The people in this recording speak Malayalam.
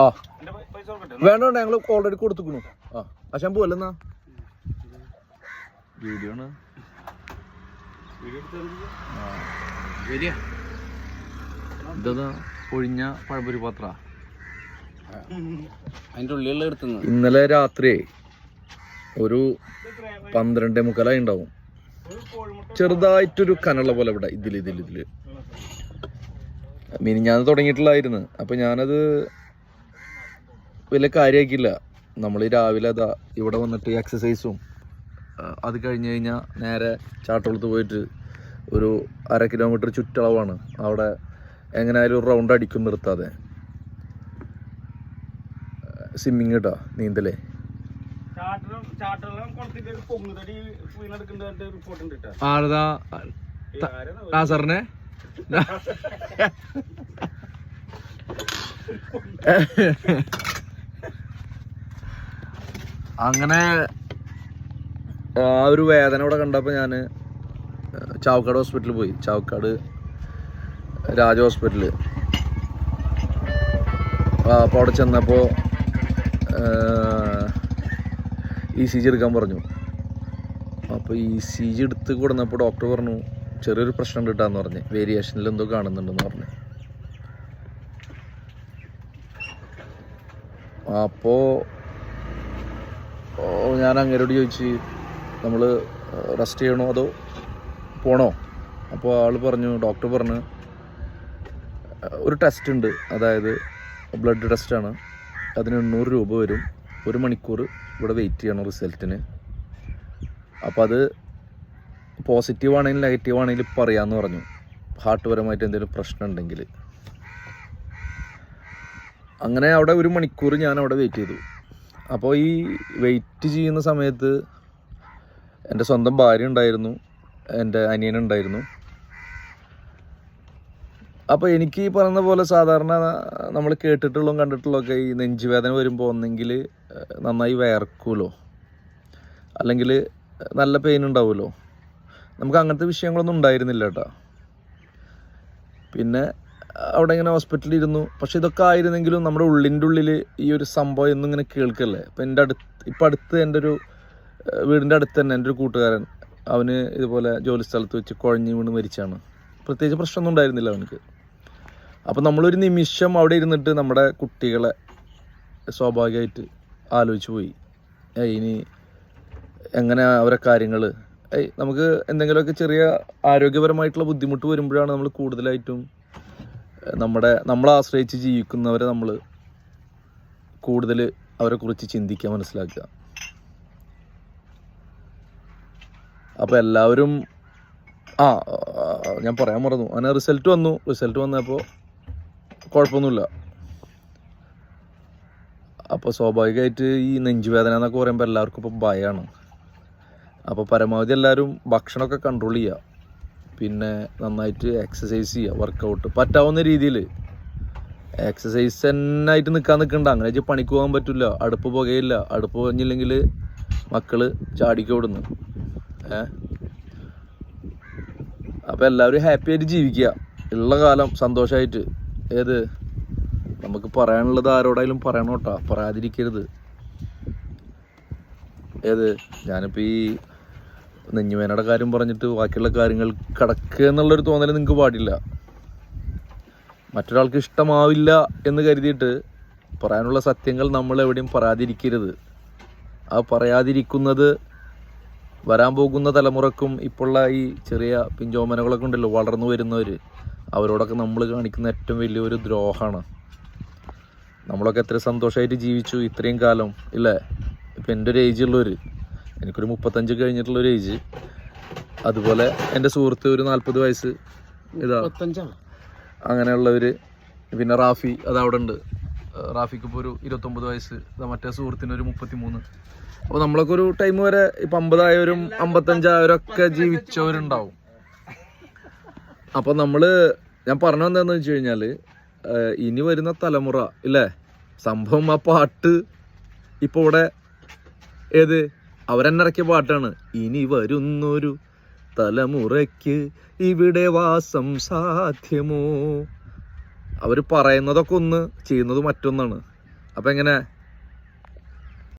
ആ. വേണ്ട വേണ്ട ഞങ്ങൾ ഓൾറെഡി കൊടുത്തുക്കണു. ആ. അശാൻ പോവല്ലെന്നാ വീഡിയോ ആണ്. ഇതാ ഒഴിഞ്ഞ പഴംപൊരി പാത്ര അതിന്റെ ഉള്ളിലുള്ള എടുത്തുന്നത് ഇന്നലെ രാത്രി ഒരു പന്ത്രണ്ടേ മുക്കാലായി ഉണ്ടാവും. ചെറുതായിട്ടൊരു കനുള്ള പോലെ ഇവിടെ ഇതിൽ ഇതിൽ ഇതിൽ മിനിഞ്ഞാന്ന് തുടങ്ങിയിട്ടുള്ളായിരുന്നു അപ്പം ഞാനത് വലിയ കാര്യമാക്കിയില്ല നമ്മൾ രാവിലെ അതാ ഇവിടെ വന്നിട്ട് എക്സസൈസും അത് കഴിഞ്ഞ് കഴിഞ്ഞാൽ നേരെ ചാട്ടുകുളത്ത് പോയിട്ട് ഒരു അര കിലോമീറ്റർ ചുറ്റളവാണ്. അവിടെ എങ്ങനെയായാലും ഒരു റൗണ്ട് അടിക്കും നിർത്താതെ. സ്വിമ്മിങ് കേട്ടോ നീന്തലേ. ആരതാ? കൊടുത്തിട്ട് ഒരു പൊങ്ങുതടി വീണെടുക്കുന്നതായിട്ട് റിപ്പോർട്ട് ഉണ്ട് കേട്ടോ ആരതാ ആരാണ് ആ സാറിനെ അങ്ങനെ ആ ഒരു വേദന ഇവിടെ കണ്ടപ്പോൾ ഞാൻ ചാവക്കാട് ഹോസ്പിറ്റലിൽ പോയി. ചാവക്കാട് രാജ ഹോസ്പിറ്റലിൽ അപ്പോൾ അവിടെ ചെന്നപ്പോൾ ഇ സി ജി എടുക്കാൻ പറഞ്ഞു. അപ്പോൾ ഇ സി ജി എടുത്ത് കൊടുന്നപ്പോൾ ഡോക്ടർ പറഞ്ഞു ചെറിയൊരു പ്രശ്നം കിട്ടാന്ന് പറഞ്ഞ്. വേരിയേഷനിൽ എന്തോ കാണുന്നുണ്ടെന്ന് പറഞ്ഞു. അപ്പോൾ ഞാൻ അങ്ങേരോട് ചോദിച്ച് നമ്മൾ റെസ്റ്റ് ചെയ്യണോ അതോ പോണോ? അപ്പോൾ ആൾ പറഞ്ഞു ഡോക്ടർ പറഞ്ഞു ഒരു ടെസ്റ്റ് ഉണ്ട് അതായത് ബ്ലഡ് ടെസ്റ്റാണ് അതിന് എണ്ണൂറ് രൂപ വരും. ഒരു മണിക്കൂർ ഇവിടെ വെയിറ്റ് ചെയ്യണം റിസൾട്ടിന്. അപ്പോൾ അത് പോസിറ്റീവ് ആണെങ്കിലും നെഗറ്റീവ് ആണെങ്കിലും പറയാമെന്ന് പറഞ്ഞു. ഹാർട്ട് പരമായിട്ട് എന്തെങ്കിലും പ്രശ്നം ഉണ്ടെങ്കിൽ അങ്ങനെ അവിടെ ഒരു മണിക്കൂർ ഞാൻ അവിടെ വെയിറ്റ് ചെയ്തു. അപ്പോൾ ഈ വെയിറ്റ് ചെയ്യുന്ന സമയത്ത് എന്റെ സ്വന്തം ഭാര്യ ഉണ്ടായിരുന്നു എന്റെ അനിയനുണ്ടായിരുന്നു അപ്പോൾ എനിക്ക് ഈ പറയുന്ന പോലെ സാധാരണ നമ്മൾ കേട്ടിട്ടുള്ളതും കണ്ടിട്ടുള്ളതൊക്കെ ഈ നെഞ്ചുവേദന വരുമ്പോൾ ഒന്നെങ്കിൽ നന്നായി വയർക്കുമല്ലോ. അല്ലെങ്കിൽ നല്ല പെയിൻ ഉണ്ടാവുമല്ലോ. നമുക്ക് അങ്ങനത്തെ വിഷയങ്ങളൊന്നും ഉണ്ടായിരുന്നില്ല കേട്ടോ. പിന്നെ അവിടെ ഇങ്ങനെ ഹോസ്പിറ്റലിൽ ഇരുന്നു. പക്ഷെ ഇതൊക്കെ ആയിരുന്നെങ്കിലും നമ്മുടെ ഉള്ളിന്റെ ഉള്ളിൽ ഈ ഒരു സംഭവം എന്നും ഇങ്ങനെ കേൾക്കല്ലേ? അപ്പം എന്റെ അടുത്ത് ഇപ്പം അടുത്ത് എന്റെ ഒരു വീടിന്റെ അടുത്ത് തന്നെ എന്റെ ഒരു കൂട്ടുകാരൻ അവന് ഇതുപോലെ ജോലി സ്ഥലത്ത് വെച്ച് കുഴഞ്ഞു വീണ് മരിച്ചാണ് പ്രത്യേകിച്ച് പ്രശ്നമൊന്നും ഉണ്ടായിരുന്നില്ല അവനക്ക്. അപ്പം നമ്മളൊരു നിമിഷം അവിടെ ഇരുന്നിട്ട് നമ്മുടെ കുട്ടികളെ സ്വാഭാവികമായിട്ട് ആലോചിച്ച് പോയി. ഇനി എങ്ങനെ അവരെ കാര്യങ്ങൾ നമുക്ക് എന്തെങ്കിലുമൊക്കെ ചെറിയ ആരോഗ്യപരമായിട്ടുള്ള ബുദ്ധിമുട്ട് വരുമ്പോഴാണ് നമ്മൾ കൂടുതലായിട്ടും നമ്മുടെ നമ്മളെ ആശ്രയിച്ച് ജീവിക്കുന്നവരെ നമ്മൾ കൂടുതൽ അവരെക്കുറിച്ച് കുറിച്ച് ചിന്തിക്കാൻ മനസ്സിലാക്കുക. അപ്പോൾ എല്ലാവരും ആ, ഞാൻ പറയാൻ മറന്നു. അങ്ങനെ റിസൾട്ട് വന്നു. റിസൾട്ട് വന്നപ്പോൾ കുഴപ്പമൊന്നുമില്ല. അപ്പോൾ സ്വാഭാവികമായിട്ട് ഈ നെഞ്ചുവേദന എന്നൊക്കെ പറയുമ്പോൾ എല്ലാവർക്കും ഇപ്പോൾ ഭയമാണ് അപ്പോൾ പരമാവധി എല്ലാവരും ഭക്ഷണമൊക്കെ കൺട്രോൾ ചെയ്യുക. പിന്നെ നന്നായിട്ട് എക്സസൈസ് ചെയ്യുക വർക്കൗട്ട് പറ്റാവുന്ന രീതിയിൽ. എക്സസൈസ് തന്നെ ആയിട്ട് നിൽക്കാൻ നിൽക്കണ്ട അങ്ങനെ വെച്ചാൽ പണിക്ക് പോകാൻ പറ്റില്ല അടുപ്പ് പുകയില്ല. അടുപ്പ് പുകഞ്ഞില്ലെങ്കിൽ മക്കൾ ചാടിക്കോടുന്നു ഏ? അപ്പോൾ എല്ലാവരും ഹാപ്പി ആയിട്ട് ജീവിക്കുക. ഉള്ള കാലം സന്തോഷമായിട്ട് ഏത്? നമുക്ക് പറയാനുള്ളത് ആരോടായാലും പറയണം കേട്ടോ. പറയാതിരിക്കരുത്. ഏത്? ഞാനിപ്പോൾ ഈ നെഞ്ഞുവേനയുടെ കാര്യം പറഞ്ഞിട്ട് ബാക്കിയുള്ള കാര്യങ്ങൾ കിടക്കുക എന്നുള്ളൊരു തോന്നൽ നിങ്ങൾക്ക് പാടില്ല. മറ്റൊരാൾക്ക് ഇഷ്ടമാവില്ല എന്ന് കരുതിയിട്ട് പറയാനുള്ള സത്യങ്ങൾ നമ്മൾ എവിടെയും പറയാതിരിക്കരുത്. ആ പറയാതിരിക്കുന്നത് വരാൻ പോകുന്ന തലമുറക്കും ഇപ്പോഴുള്ള ഈ ചെറിയ പിഞ്ചോമനകളൊക്കെ ഉണ്ടല്ലോ വളർന്നു വരുന്നവർ അവരോടൊക്കെ നമ്മൾ കാണിക്കുന്ന ഏറ്റവും വലിയൊരു ദ്രോഹമാണ് നമ്മളൊക്കെ എത്ര സന്തോഷമായിട്ട് ജീവിച്ചു ഇത്രയും കാലം ഇല്ലേ? ഇപ്പം എന്റെ ഒരു ഏജ് ഉള്ളവർ എനിക്കൊരു മുപ്പത്തഞ്ച് കഴിഞ്ഞിട്ടുള്ള ഒരു ഏജ് അതുപോലെ എന്റെ സുഹൃത്ത് ഒരു നാൽപ്പത് വയസ്സ് ഇതാ. അങ്ങനെയുള്ളവർ പിന്നെ റാഫി അത് അവിടെ ഉണ്ട്. റാഫിക്ക് ഇപ്പോൾ ഒരു ഇരുപത്തൊമ്പത് വയസ്സ്. മറ്റേ സുഹൃത്തിന് ഒരു മുപ്പത്തി മൂന്ന് അപ്പോൾ നമ്മളൊക്കെ ഒരു ടൈം വരെ ഇപ്പം അമ്പതായവരും അമ്പത്തഞ്ചായവരും ഒക്കെ ജീവിച്ചവരുണ്ടാവും. അപ്പോൾ നമ്മൾ ഞാൻ പറഞ്ഞു എന്താന്ന് വെച്ച് കഴിഞ്ഞാൽ ഇനി വരുന്ന തലമുറ ഇല്ലേ? സംഭവം ആ പാട്ട് ഇപ്പോൾ ഇവിടെ ഏത്? അവരെന്നെ ഇറക്കിയ പാട്ടാണ്. ഇനി വരുന്നൊരു തലമുറയ്ക്ക് ഇവിടെ വാസം സാധ്യമോ? അവർ പറയുന്നതൊക്കെ ഒന്ന് ചെയ്യുന്നത് മറ്റൊന്നാണ്. അപ്പം എങ്ങനെ?